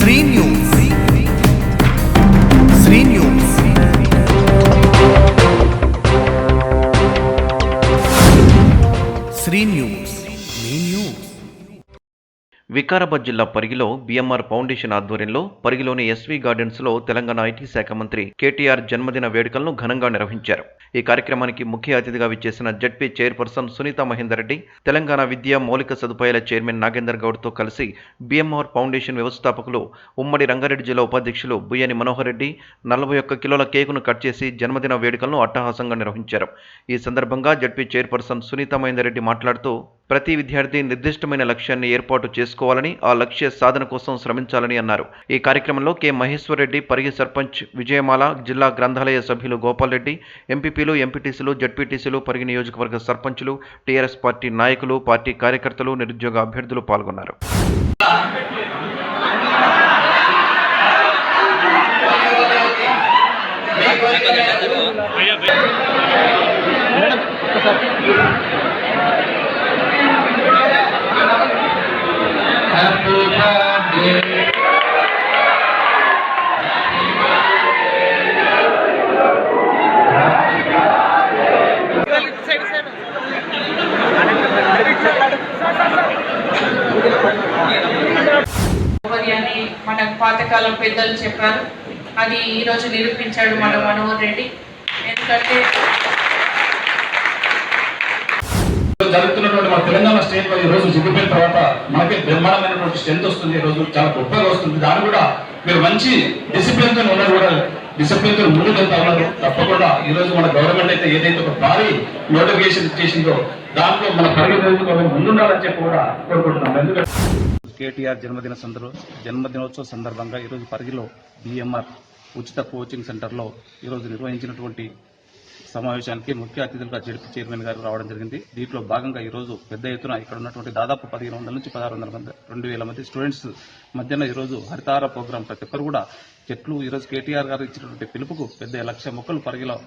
premium. Vikarabad జిల్లా పరిగిలో BMR foundation ఆధ్వర్యంలో పరిగిలోని SV గార్డెన్స్లో తెలంగాణ ఐటీ శాఖ మంత్రి కేటీఆర్ జన్మదిన వేడుకలను ఘనంగా నిర్వహించారు. ఈ కార్యక్రమానికి ముఖ్య అతిథిగా విచ్చేసిన జడ్పీ చైర్పర్సన్ సునీత మహేందర్ రెడ్డి తెలంగాణ విద్యా మౌలిక సదుపాయాల చైర్మన్ నాగేందర్ గౌడ్తో కలిసి బీఎంఆర్ ఫౌండేషన్ వ్యవస్థాపకులు ఉమ్మడి రంగారెడ్డి జిల్లా ఉపాధ్యక్షులు బుయ్యని మనోహర్ రెడ్డి నలభై ఒక్క కిలోల కేకును కట్ చేసి జన్మదిన వేడుకలను అట్టహాసంగా నిర్వహించారు. ఈ సందర్భంగా జడ్పీ చైర్పర్సన్ సునీత మహేందర్ రెడ్డి మాట్లాడుతూ ప్రతి విద్యార్థి నిర్దిష్టమైన లక్ష్యాన్ని ఏర్పాటు చేసుకోవాలని ఆ లక్ష్య సాధన కోసం శ్రమించాలని అన్నారు. ఈ కార్యక్రమంలో కె. మహేశ్వర్ రెడ్డి పరిగి సర్పంచ్ విజయమాల జిల్లా గ్రంథాలయ సభ్యులు గోపాల్ రెడ్డి ఎంపీపీలు ఎంపీటీసీలు జడ్పీటీసీలు పరిగి నియోజకవర్గ సర్పంచులు టీఆర్ఎస్ పార్టీ నాయకులు పార్టీ కార్యకర్తలు నిరుద్యోగ అభ్యర్థులు పాల్గొన్నారు. Happy పాతకాలం పెద్దలు చెప్పారు. అది ఈరోజు నిరూపించాడు మన మనోహర్ రెడ్డి. ఎందుకంటే జరుగుతున్నటువంటి మన తెలంగాణ స్టేట్లో ఈ రోజు జిగిపోయిన తర్వాత మనకి బ్రహ్మాండమైనటువంటి స్ట్రెంత్ వస్తుంది ఈ రోజు చాలా గొప్పగా వస్తుంది. దాన్ని కూడా మీరు మంచి డిసిప్లిన్తో ఉన్నారు కూడా డిసిప్లిన్తో ముందుకు వెళ్తా ఉన్నారు. తప్పకుండా ఈ రోజు మన గవర్నమెంట్ అయితే ఏదైతే ఒక భారీ నోటిఫికేషన్ చేసిందో దాంట్లో మన పరిగణ ముందుండాలని చెప్పి కూడా కోరుకుంటున్నాం. ఎందుకంటే కేటీఆర్ జన్మదిన సందర్భ జన్మదినోత్సవ సందర్భంగా ఈరోజు పరిగిలో బిఎంఆర్ ఉచిత కోచింగ్ సెంటర్లో ఈరోజు నిర్వహించినటువంటి సమావేశానికి ముఖ్య అతిథులుగా జడ్పీ చైర్మన్ గారు రావడం జరిగింది. దీంట్లో భాగంగా ఈరోజు పెద్ద ఎత్తున ఇక్కడ ఉన్నటువంటి దాదాపు పదిహేను వందల నుంచి పదహారు వందల మంది రెండు వేల మంది స్టూడెంట్స్ మధ్యన ఈరోజు హరితార ప్రోగ్రాం ప్రతి ఒక్కరు కూడా. చెట్లు ఈరోజు కేటీఆర్ గారు ఇచ్చినటువంటి పిలుపుకు పెద్ద లక్ష మొక్కలు పరిగిలో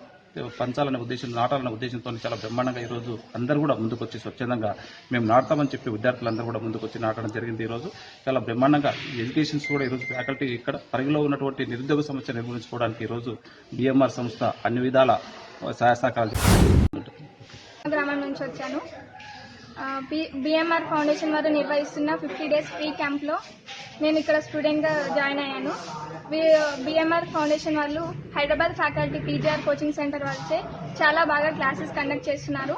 పంచాలనే ఉద్దేశం నాటాలనే ఉద్దేశంతో చాలా బ్రహ్మాండంగా ఈ రోజు అందరూ కూడా ముందుకొచ్చి స్వచ్ఛందంగా మేము నాటుతామని చెప్పి విద్యార్థులందరూ కూడా ముందుకొచ్చి నాటడం జరిగింది ఈరోజు. చాలా బ్రహ్మాండంగా ఎడ్యుకేషన్స్ కూడా ఈ రోజు ఫ్యాకల్టీ ఇక్కడ పరిగిలో ఉన్నటువంటి నిరుద్యోగ సమస్య నిర్మూలించుకోవడానికి ఈ రోజు బిఎంఆర్ సంస్థ అన్ని విధాల సహాయ సహకారాలు గ్రామం నుంచి వచ్చాను. బిఎంఆర్ ఫౌండేషన్ వారు నిర్వహిస్తున్న ఫిఫ్టీ డేస్ ఫ్రీ క్యాంప్లో నేను ఇక్కడ స్టూడెంట్గా జాయిన్ అయ్యాను. బిఎంఆర్ ఫౌండేషన్ వాళ్ళు Hyderabad faculty PGR coaching centre వాళ్ళే చాలా బాగా క్లాసెస్ కండక్ట్ చేస్తున్నారు.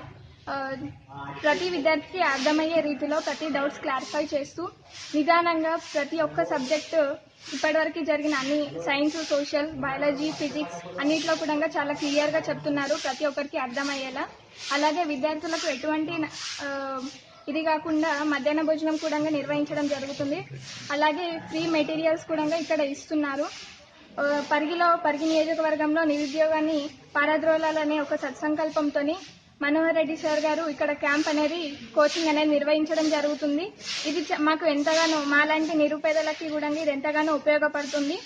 ప్రతి విద్యార్థికి అర్థమయ్యే రీతిలో ప్రతి డౌట్స్ క్లారిఫై చేస్తూ నిదానంగా ప్రతి ఒక్క సబ్జెక్టు ఇప్పటివరకు జరిగిన అన్ని సైన్స్ సోషల్ బయాలజీ ఫిజిక్స్ అన్నిట్లో కూడా చాలా క్లియర్గా చెప్తున్నారు ప్రతి ఒక్కరికి అర్థమయ్యేలా. అలాగే విద్యార్థులకు ఎటువంటి ఇది కాకుండా మధ్యాహ్న భోజనం కూడా నిర్వహించడం జరుగుతుంది. అలాగే ఫ్రీ మెటీరియల్స్ కూడా ఇక్కడ ఇస్తున్నారు. పరిగిలో పరిగి నియోజకవర్గంలో నిరుద్యోగాన్ని పారద్రోలాలనే ఒక సత్సంకల్పంతో మనోహర్ రెడ్డి సార్ గారు ఇక్కడ క్యాంప్ అనేది కోచింగ్ అనేది నిర్వహించడం జరుగుతుంది. ఇది మాకు ఎంతగానో మాలాంటి నిరుపేదలకి కూడా ఇది ఎంతగానో ఉపయోగపడుతుంది.